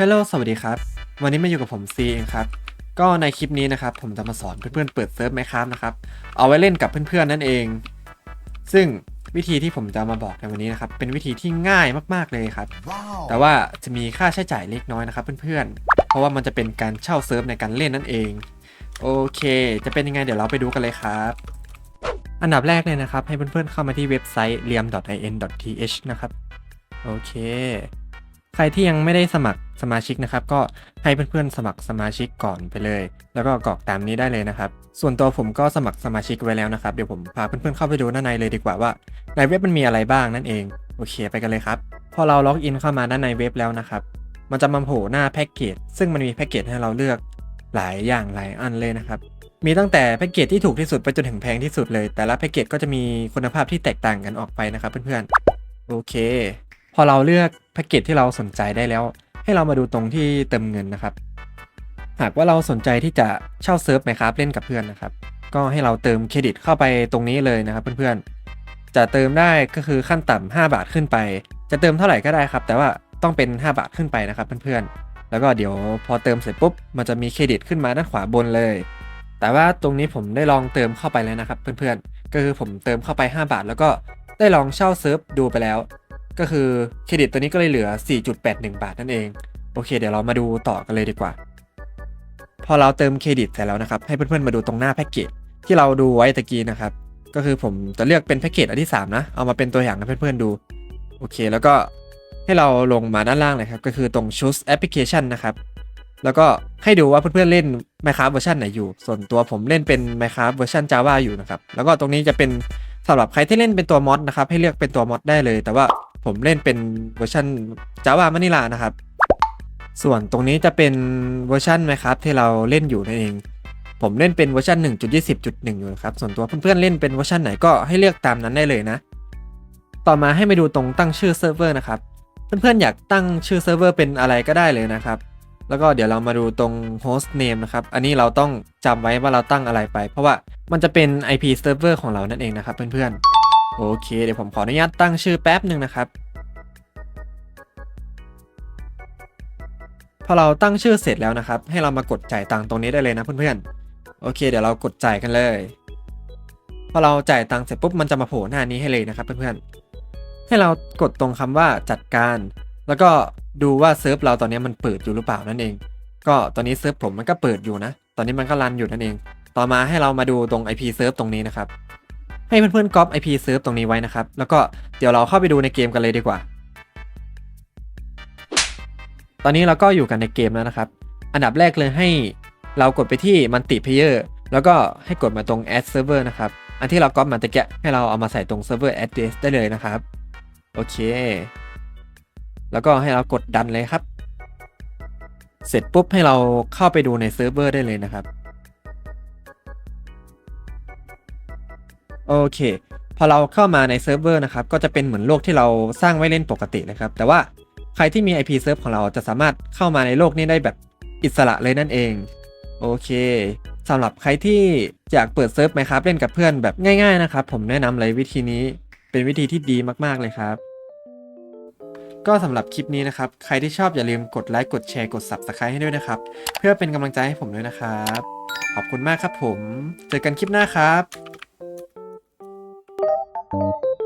ฮัลโหลสวัสดีครับ วันนี้มาอยู่กับผมซีเองครับ ก็ในคลิปนี้นะครับ ผมจะมาสอนเพื่อนๆเปิดเซิร์ฟไหมครับนะครับ เอาไว้เล่นกับเพื่อนๆนั่นเอง ซึ่งวิธีที่ผมจะมาบอกในวันนี้นะครับ เป็นวิธีที่ง่ายมากๆเลยครับ Wow. แต่ว่าจะมีค่าใช้จ่ายเล็กน้อยนะครับเพื่อนๆ เพราะว่ามันจะเป็นการเช่าเซิร์ฟในการเล่นนั่นเอง โอเค จะเป็นยังไงเดี๋ยวเราไปดูกันเลยครับ อันดับแรกเลยนะครับ ให้เพื่อนๆเข้ามาที่เว็บไซต์ liam.in.th นะครับ โอเค ใครที่ยังไม่ได้สมัครสมาชิกนะครับ ก็ให้เพื่อนๆสมัครสมาชิกก่อนไปเลย แล้วก็กรอกตามนี้ได้เลยนะครับ ส่วนตัวผมก็สมัครสมาชิกไว้แล้วนะครับ เดี๋ยวผมพาเพื่อนๆเข้าไปดูด้านในเลยดีกว่าว่า ในเว็บมันมีอะไรบ้างนั่นเอง โอเคไปกันเลยครับ พอเราล็อกอินเข้ามาด้านในเว็บแล้วนะครับ มันจะมาโผล่หน้าแพ็กเกจ ซึ่งมันมีแพ็กเกจให้เราเลือกหลายอย่างหลายอันเลยนะครับ มีตั้งแต่แพ็กเกจที่ถูกที่สุดไปจนถึงแพงที่สุดเลย แต่ละแพ็กเกจก็จะมีคุณภาพที่แตกต่างกันออกไปนะครับเพื่อนๆ โอเค พอเราเลือก พ็กเกจที่เราสนใจได้แล้ว ให้เรามาดูตรงที่เติมเงินนะครับ หากว่าเราสนใจที่จะเช่าเซิร์ฟไหมครับเล่นกับเพื่อนนะครับ ก็ให้เราเติมเครดิตเข้าไปตรงนี้เลยนะครับเพื่อนๆ จะเติมได้ก็คือขั้นต่ำ5บาทขึ้นไป จะเติมเท่าไหร่ก็ได้ครับ แต่ว่าต้องเป็น 5 บาทขึ้นไปนะครับเพื่อนๆ แล้วก็เดี๋ยวพอเติมเสร็จปุ๊บ มันจะมีเครดิตขึ้นมาด้านขวาบนเลย แต่ว่าตรงนี้ผมได้ลองเติมเข้าไปแล้วนะครับเพื่อนๆ ก็คือผมเติมเข้าไป 5 บาท แล้วก็ได้ลองเช่าเซิร์ฟดูไปแล้ว ก็คือเครดิตตัวนี้ก็เลยเหลือ 4.81 บาทนั่นเอง โอเค เดี๋ยวเรามาดูต่อกันเลยดีกว่า พอเราเติมเครดิตเสร็จแล้วนะครับ ให้เพื่อนๆมาดูตรงหน้าแพ็กเกจที่เราดูไว้ตะกี้นะครับ ก็คือผมจะเลือกเป็นแพ็กเกจอันที่ 3 นะ เอามาเป็นตัวอย่างให้เพื่อนๆดู โอเค แล้วก็ให้เราลงมาด้านล่างเลยครับ ก็คือตรง choose application นะครับ แล้วก็ให้ดูว่าเพื่อนๆเล่น Minecraft เวอร์ชันไหนอยู่ ส่วนตัวผมเล่นเป็น Minecraft เวอร์ชัน Java อยู่นะครับ แล้วก็ตรงนี้จะเป็นสำหรับใครที่เล่นเป็นตัวมอดนะครับให้เลือกเป็นตัวมอดได้เลย แต่ว่า ผมเล่นเป็นเวอร์ชัน Java Vanilla นะครับ ส่วนตรงนี้จะเป็นเวอร์ชัน Minecraft ที่เราเล่นอยู่นั่นเอง ผมเล่นเป็นเวอร์ชัน1.20.1 อยู่นะครับ ส่วนตัวเพื่อนๆเล่นเป็นเวอร์ชันไหนก็ให้เลือกตามนั้นได้เลยนะ ต่อมาให้ไปดูตรงตั้งชื่อเซิร์ฟเวอร์นะครับ เพื่อนๆอยากตั้งชื่อเซิร์ฟเวอร์เป็นอะไรก็ได้เลยนะครับแล้วก็เดี๋ยวเรามาดูตรง host name นะครับ อันนี้เราต้องจำไว้ว่าเราตั้งอะไรไป เพราะว่ามันจะเป็น IP server ของเรานั่นเองนะครับเพื่อนๆ โอเค เดี๋ยวผมขออนุญาตตั้งชื่อแป๊บหนึ่งนะครับ พอเราตั้งชื่อเสร็จแล้วนะครับ ให้เรามากดจ่ายตังค์ตรงนี้ได้เลยนะเพื่อนๆ โอเค เดี๋ยวเรากดจ่ายกันเลย พอเราจ่ายตังค์เสร็จปุ๊บมันจะมาโผล่หน้านี้ให้เลยนะครับเพื่อนๆ ให้เรากดตรงคำว่าจัดการ แล้วก็ดูว่าเซิร์ฟเราตอนนี้มันเปิดอยู่หรือเปล่านั่นเอง ก็ตอนนี้เซิร์ฟผมมันก็เปิดอยู่นะ ตอนนี้มันก็รันอยู่นั่นเอง ต่อมาให้เรามาดูตรง IP เซิร์ฟตรงนี้นะครับ ให้เพื่อนๆก๊อป IP เซิร์ฟตรงนี้ไว้นะครับ แล้วก็เดี๋ยวเราเข้าไปดูในเกมกันเลยดีกว่า ตอนนี้เราก็อยู่กันในเกมแล้วนะครับ อันดับแรกเลยให้เรากดไปที่ multi player แล้วก็ให้กดมาตรง add server นะครับ อันที่เราก๊อปมาตะเกียให้เราเอามาใส่ตรง server address ได้เลยนะครับ โอเค แล้วก็ให้เรากดดันเลยครับ เสร็จปุ๊บให้เราเข้าไปดูในเซิร์ฟเวอร์ได้เลยนะครับ โอเคพอเราเข้ามาในเซิร์ฟเวอร์นะครับก็จะเป็นเหมือนโลกที่เราสร้างไว้เล่นปกตินะครับ แต่ว่าใครที่มี IP เซิร์ฟของเราจะสามารถเข้ามาในโลกนี้ได้แบบอิสระเลยนั่นเอง โอเคสำหรับใครที่อยากเปิดเซิร์ฟไหมครับเล่นกับเพื่อนแบบง่ายๆนะครับ ผมแนะนำเลยวิธีนี้เป็นวิธีที่ดีมากๆเลยครับ ก็สำหรับคลิปนี้นะครับ ใครที่ชอบอย่าลืมกดไลค์กดแชร์กด Subscribe ให้ด้วยนะครับ เพื่อเป็นกำลังใจให้ผมด้วยนะครับ ขอบคุณมากครับผม เจอกันคลิปหน้าครับ Thank you.